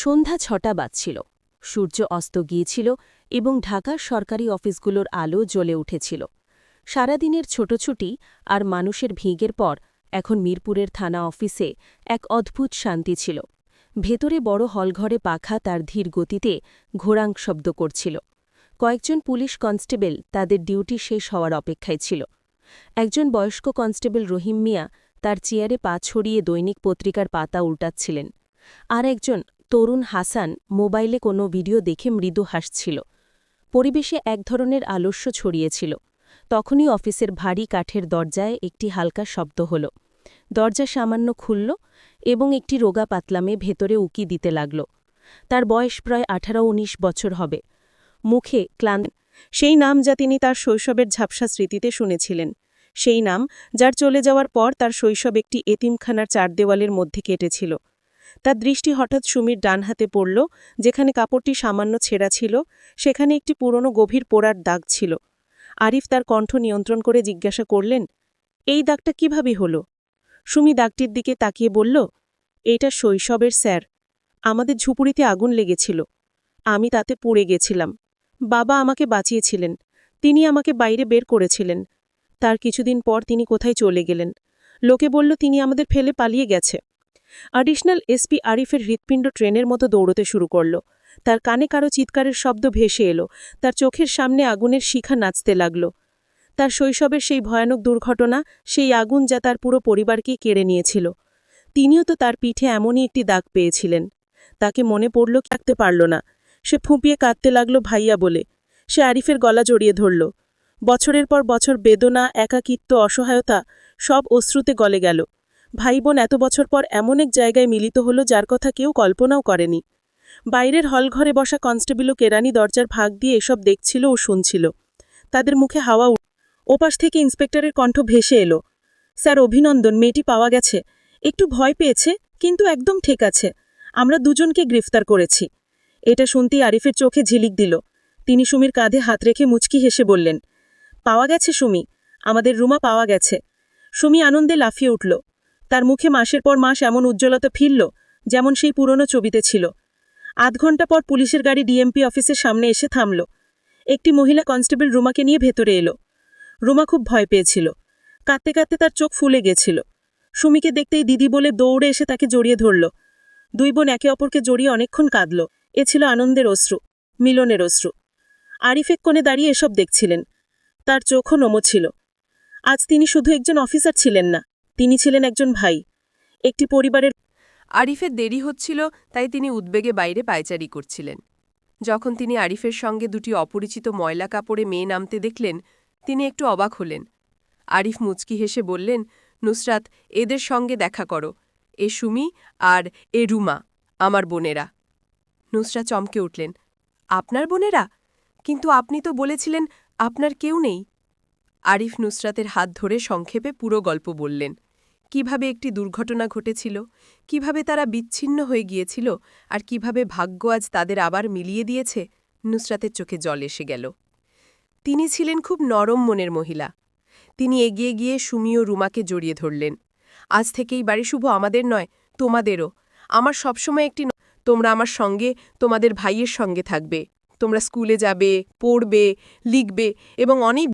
সন্ধ্যা ছটা বাজছিল। সূর্য অস্ত গিয়েছিল এবং ঢাকার সরকারি অফিসগুলোর আলো জ্বলে উঠেছিল। সারাদিনের ছোটছুটি আর মানুষের ভিড়ের পর এখন মিরপুরের থানা অফিসে এক অদ্ভুত শান্তি ছিল। ভেতরে বড় হলঘরে পাখা তার ধীর গতিতে ঘোরাং শব্দ করছিল। কয়েকজন পুলিশ কনস্টেবল তাদের ডিউটি শেষ হওয়ার অপেক্ষায় ছিল। একজন বয়স্ক কনস্টেবল রহিম মিয়া তার চেয়ারে পা ছড়িয়ে দৈনিক পত্রিকার পাতা উল্টাচ্ছিলেন। আর একজন তরুণ হাসান মোবাইলে কোনো ভিডিও দেখে মৃদু হাসছিল। পরিবেশে এক ধরনের আলস্য ছড়িয়েছিল। তখনই অফিসের ভারী কাঠের দরজায় একটি হালকা শব্দ হল। দরজা সামান্য খুলল এবং একটি রোগা পাতলামে ভেতরে উকি দিতে লাগল। তার বয়স প্রায় আঠারো উনিশ বছর হবে। মুখে ক্লান্ত, সেই নাম যা তিনি তার শৈশবের ঝাপসা স্মৃতিতে শুনেছিলেন। সেই নাম, যার চলে যাওয়ার পর তার শৈশব একটি এতিমখানার চার দেওয়ালের মধ্যে কেটেছিল। তার দৃষ্টি হঠাৎ সুমির ডান হাতে পড়ল, যেখানে কাপড়টি সামান্য ছেঁড়া ছিল, সেখানে একটি পুরনো গভীর পোড়ার দাগ ছিল। আরিফ তার কণ্ঠ নিয়ন্ত্রণ করে জিজ্ঞাসা করলেন, এই দাগটা কীভাবে হল? সুমি দাগটির দিকে তাকিয়ে বলল এটা শৈশবের, স্যার। আমাদের ঝুপুড়িতে আগুন লেগেছিল। আমি তাতে পুড়ে গেছিলাম। বাবা আমাকে বাঁচিয়েছিলেন। তিনি আমাকে বাইরে বের করেছিলেন। তার কিছুদিন পর তিনি কোথায় চলে গেলেন। লোকে বলল, তিনি আমাদের ফেলে পালিয়ে গেছে। অ্যাডিশনাল এসপি আরিফের হৃৎপিণ্ড ট্রেনের মতো দৌড়তে শুরু করল। তার কানে কারও চিৎকারের শব্দ ভেসে এলো। তার চোখের সামনে আগুনের শিখা নাচতে লাগল। তার শৈশবের সেই ভয়ানক দুর্ঘটনা, সেই আগুন যা তার পুরো পরিবারকেই কেড়ে নিয়েছিল। তিনিও তো তার পিঠে এমনই একটি দাগ পেয়েছিলেন। তাকে মনে পড়ল রাখতে পারল না। সে ফুঁপিয়ে কাঁদতে লাগল ভাইয়া বলে। সে আরিফের গলা জড়িয়ে ধরল। বছরের পর বছর বেদনা, একাকিত্ব, অসহায়তা সব অশ্রুতে গলে গেল। ভাই বোন এত বছর পর এমন এক জায়গায় মিলিত হলো যার কথা কেউ কল্পনাও করেনি। বাইরের হলঘরে বসা কনস্টেবলও কেরানি দরজার ভাগ দিয়ে এসব দেখছিল ও শুনছিল। তাদের মুখে হাওয়া উঠ- ওপাশ থেকে ইন্সপেক্টরের কণ্ঠ ভেসে এলো। স্যার, অভিনন্দন, মেয়েটি পাওয়া গেছে। একটু ভয় পেয়েছে, কিন্তু একদম ঠিক আছে। আমরা দুজনকে গ্রেফতার করেছি। এটা শুনতেই আরিফের চোখে ঝিলিক দিল। তিনি সুমির কাঁধে হাত রেখে মুচকি হেসে বললেন, পাওয়া গেছে সুমি। আমাদের রুমা পাওয়া গেছে। সুমি আনন্দে লাফিয়ে উঠল। তার মুখে মাসের পর মাস এমন উজ্জ্বলতা ফিরল যেমন সেই পুরনো ছবিতে ছিল। আধ ঘণ্টা পর পুলিশের গাড়ি ডিএমপি অফিসের সামনে এসে থামল। একটি মহিলা কনস্টেবল রুমাকে নিয়ে ভেতরে এলো। রুমা খুব ভয় পেয়েছিল। কাঁদতে কাঁদতে তার চোখ ফুলে গেছিল। সুমিকে দেখতেই দিদি বলে দৌড়ে এসে তাকে জড়িয়ে ধরল। দুই বোন একে অপরকে জড়িয়ে অনেকক্ষণ কাঁদল। এ ছিল আনন্দের অশ্রু, মিলনের অশ্রু। আরিফেক কোণে দাঁড়িয়ে এসব দেখছিলেন। তার চোখও নমো ছিল। আজ তিনি শুধু একজন অফিসার ছিলেন না তিনি ছিলেন একজন ভাই। একটি পরিবারের আরিফের দেরি হচ্ছিল, তাই তিনি উদ্বেগে বাইরে পায়চারি করছিলেন। যখন তিনি আরিফের সঙ্গে দুটি অপরিচিত ময়লা কাপড়ে মেয়ে নামতে দেখলেন, তিনি একটু অবাক হলেন। আরিফ মুচকি হেসে বললেন, নুসরাত, এদের সঙ্গে দেখা করো। এ সুমি আর এ রুমা, আমার বোনেরা। নুসরা চমকে উঠলেন, আপনার বোনেরা? কিন্তু আপনি তো বলেছিলেন আপনার কেউ নেই। আরিফ নুসরাতের হাত ধরে সংক্ষেপে পুরো গল্প বললেন। কীভাবে একটি দুর্ঘটনা ঘটেছিল, কীভাবে তারা বিচ্ছিন্ন হয়ে গিয়েছিল আর কীভাবে ভাগ্য আজ তাদের আবার মিলিয়ে দিয়েছে, নুসরাতের চোখে জল এসে গেল। তিনি ছিলেন খুব নরম মনের মহিলা। তিনি এগিয়ে গিয়ে সুমি ও রুমাকে জড়িয়ে ধরলেন। আজ থেকেই বাড়ি শুভ আমাদের নয়, তোমাদেরও। আমার সবসময় একটি তোমরা আমার সঙ্গে, তোমাদের ভাইয়ের সঙ্গে থাকবে। তোমরা স্কুলে যাবে, পড়বে, লিখবে এবং অনেক